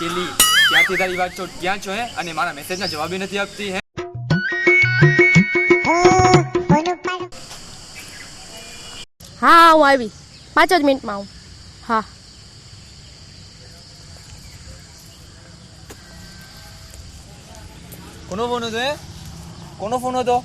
ચેલી. ક્યાંથી તારી વાત છો ક્યાં છો હે અને મારા મેસેજના જવાબ નથી આપતી હે? હા હું આવી. પાંચ જ મિનિટમાં આવું. હા. કોનો ફોન હતો હે? કોનો ફોન હતો?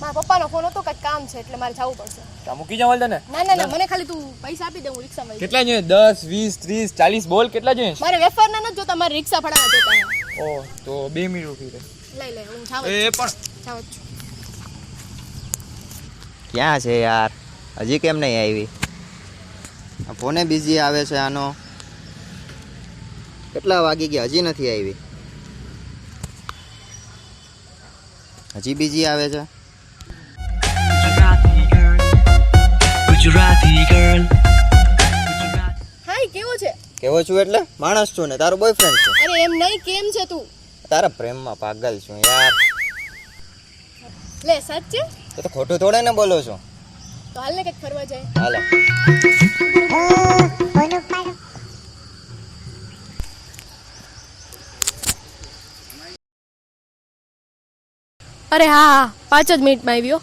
મારા પપ્પાનો ફોન હતો કંઈક કામ છે એટલે મારે જવું પડશે. તા મૂકી જાવ તને ના ના ના મને ખાલી તું પૈસા આપી દે હું રિક્ષામાં. કેટલા જોઈએ? દસ વીસ ત્રીસ ચાલીસ બોલ કેટલા જોઈએ? મારે વેફરના નથી જોતા મારે રિક્ષા ફડાવા જોતા. છે. ઓ તો બે મિનિટ ઊભી રહે. લઈ લે હું જાવ એ પણ. જાવ ક્યાં છે યાર? હજી કેમ નહીં આવી? આ ફોને બિઝી આવે છે આનો. કેટલા વાગી ગયા? હજી નથી આવી. હજી બીજી આવે છે? Gujarati ગર્લ હાય કેવો છે? કેવો છું એટલે? માણસ છું ને તારો બોયફ્રેન્ડ છું. અરે એમ નહીં કેમ છે તું? તારા પ્રેમમાં પાગલ છું યાર. લે સાચે તો તો ખોટું થોડે ને બોલો છો. તો હાલ ને કંઈક ફરવા જાય. હાલો. અરે હા હા પાંચ જ મિનિટમાં આવ્યો.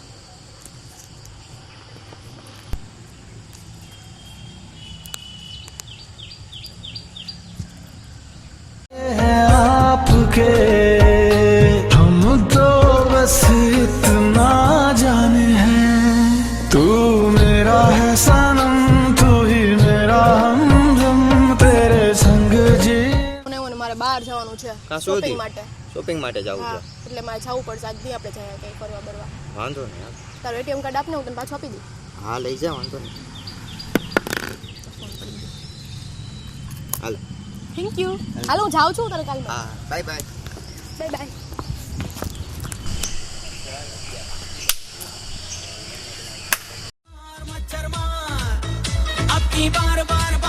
છે. કા શોપિંગ માટે. શોપિંગ માટે જવું છે. એટલે મારે જવું પડશે. આજ આપણે જઈએ કઈ ફરવા બરવા. વાંધો નહીં યાર એટીએમ કાર્ડ આપને હું તને પાછું આપી દઉં. હા લઈ જા વાંધો નહીં. હાલ. થેન્ક યુ હાલ. હું જાઉં છું તારે કાલ હા બાય બાય. Bye bye. બાર બાર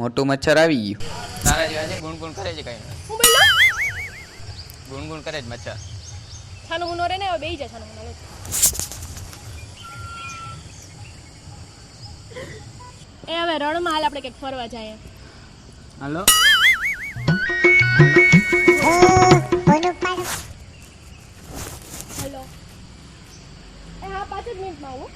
મોટું મચ્છર આવી ગયું. તારા જેવા છે ગુણ ગુણ કરે છે કઈ. હું બોલ્યો ગુણ ગુણ કરે છે મચ્છર. છાનો મુનો રે ને હવે બેહી જા છાનો મુનો એ હવે રણમાં હાલ આપણે કંઈક ફરવા જઈએ હાલો. હેલો. એ હા પાંચ જ મિનિટમાં આવું.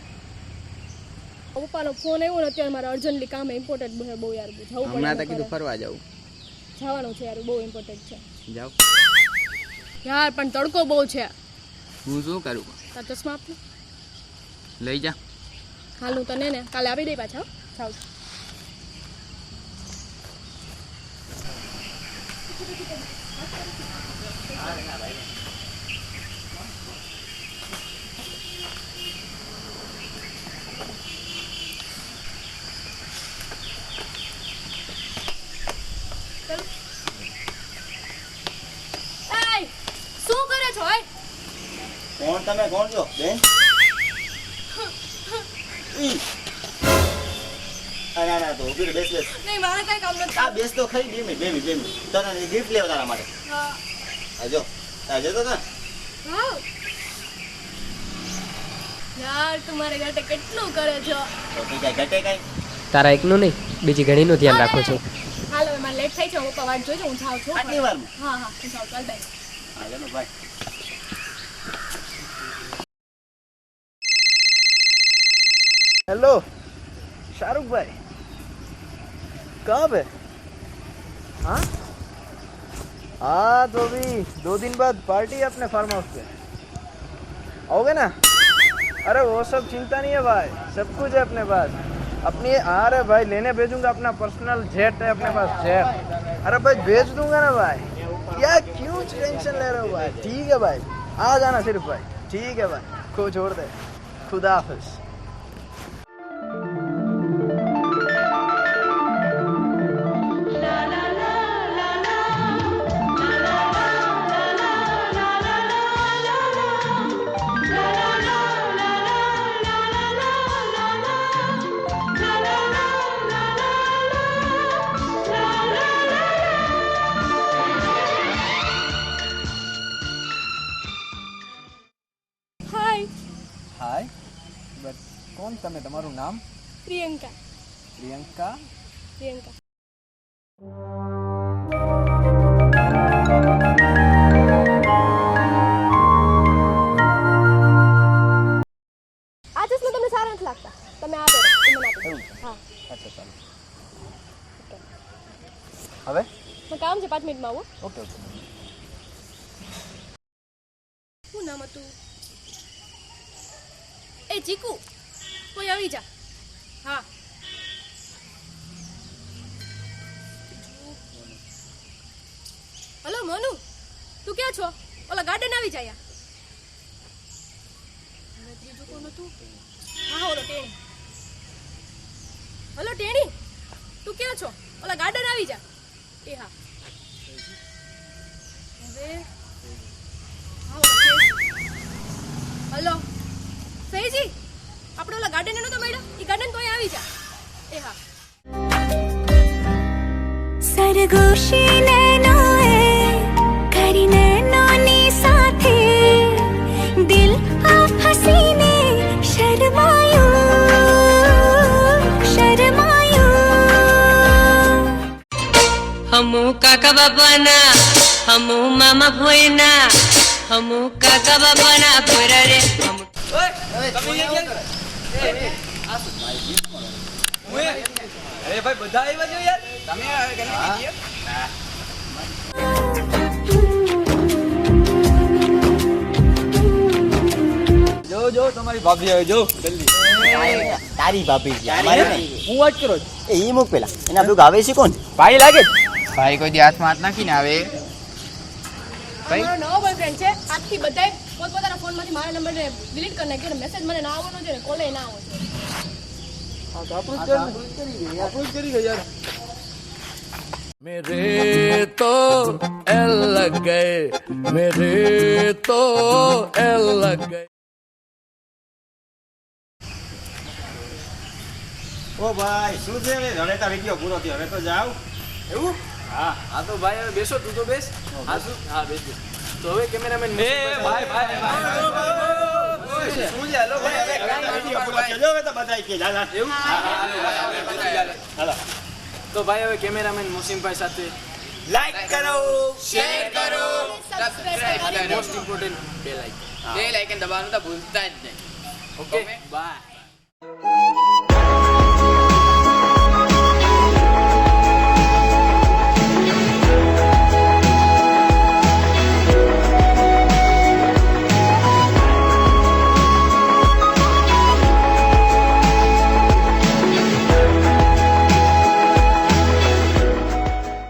પપ્પાનો ફોન આવ્યો ને અત્યારે મારે અર્જન્ટલી કામ ઇમ્પોર્ટન્ટ છે બહુ યાર જવું પડે તો કીધું ફરવા જવું જવાનું છે યાર બહુ ઇમ્પોર્ટન્ટ છે. જાવ યાર પણ તડકો બહુ છે. હું શું કરું? તાર ચશ્મા આપ લઈ જા. હાલ હું તને ને કાલે આપી દઈ પાછા જાઉં. છું એય, શું કરે છો ઓય? કોણ તમે? કોણ છો? બેન? ના ના તો ઊભી બેસ બેસ. નહીં મારે કઈ કામ નથી. આ બેસ તો ખરી બે મિનિટ બે મિનિટ બે મિનિટ. તને ગિફ્ટ લેવા તારા માટે. હા. આજો આજો તો ને. વાવ. યાર તું મારે ઘાટે કેટલું કરે છો? તો તું કાંઈ ઘટે કાંઈ? તારા એકનું નહીં બીજી ઘણીનું ધ્યાન રાખું છું. હાલ એમાં લેટ થઈ છે હું પપ્પા વાટ જોઈજો હું જાઉં છું. આટલી વારમાં? હા હા હું જાઉં ચાલ બાય हेलो, शाहरुख भाई। कब है? हाँ? हाँ तो अभी दो दिन बाद पार्टी है अपने फार्म हाउस पे। आओगे ना? अरे, वो सब चिंता नहीं है भाई, सब कुछ है अपने पास। अपनी आ रहे भाई, लेने भेजूँगा अपना पर्सनल जेट है अपने पास जेट अरे भाई, भेज दूँगा ना भाई। क्या, क्यों टेंशन ले रहे हो भाई? ठीक है भाई, आ जाना सिर्फ़ भाई। ठीक है भाई, को छोड़ दे। खुदा हाफिज। હાય બટ કોણ તમે? તમારું નામ? પ્રિયંકા. પ્રિયંકા. પ્રિયંકા. આ ચશ્મા તમને સારા નથી લાગતા. તમે આ પહેરો મને હા. અચ્છા ચાલો. હવે? મને કામ છે પાંચ મિનિટમાં આવો. Okay okay. શું નામ હતું? એ ચીકુ કોઈ આવી જા. હા. હલો, મોનુ, તું ક્યાં છો? ઓલા ગાર્ડન આવી જાય ત્રીજું હા ટેણી. હલો, ટેણી, તું ક્યાં છો? ઓલા ગાર્ડન આવી જા. એ હા. હવે? હલો. ફેજી આપણે ઓલા ગાર્ડન નતો મળ્યો? એ ગાર્ડન કોઈ આવી જા. એ હા. સરગોશી નૈનોએ કરી નૈનોની સાથે. દિલ આ હસીને શરમાયું શરમાયું. હમુ કાકા બાપાના હમુ મામા ભોયના હમુ કાકા બાપાના ભોયરા રે હમુ અરે ભાઈ બધા આવ્યા છો યાર? તમે આવે કે નહીં જો જો તમારી ભાભી આવે. જો જલ્દી. તારી ભાભી છે. અમારી. હું વાત કરો છો? એ ઈ મૂક પેલા. એના ભેગું આવે છે કોણ? ભાઈ લાગે ભાઈ કોઈ દી હાથમાં હાથ નાખીને આવે. ભાઈ? મારો બોયફ્રેન્ડ છે. આજથી બધાય પોતપોતાના ફોનમાંથી મારા નંબરને ડિલીટ કરી નાખ્યો મેસેજ મને ના આવવાનો છે ને કોલે ના આવવો છે આપણું જ કરી ગયા યાર मेरे तो एल लग गए मेरे तो एल लग गए ઓ ભાઈ શું છે હવે રડેતા વિડીયો પૂરો થયો હવે તો જાવ એવું હા હા તો ભાઈ હવે બેસો તું તો બેસ હા શું હા બેસ બેસ. તો હવે કેમેરામેન એ ભાઈ ભાઈ ભાઈ શું છે હેલો ભાઈ. હવે તો બધાય કે જા એવું હાલો તો ભાઈ હવે કેમેરામેન મોસીમભાઈ સાથે લાઈક કરો સબસ્ક્રાઇબ કરો મોસ્ટ ઇમ્પોર્ટન્ટ બે લાઈક બે લાઈકન દબાવવાનું તો ભૂલતા જ નહીં. Okay bye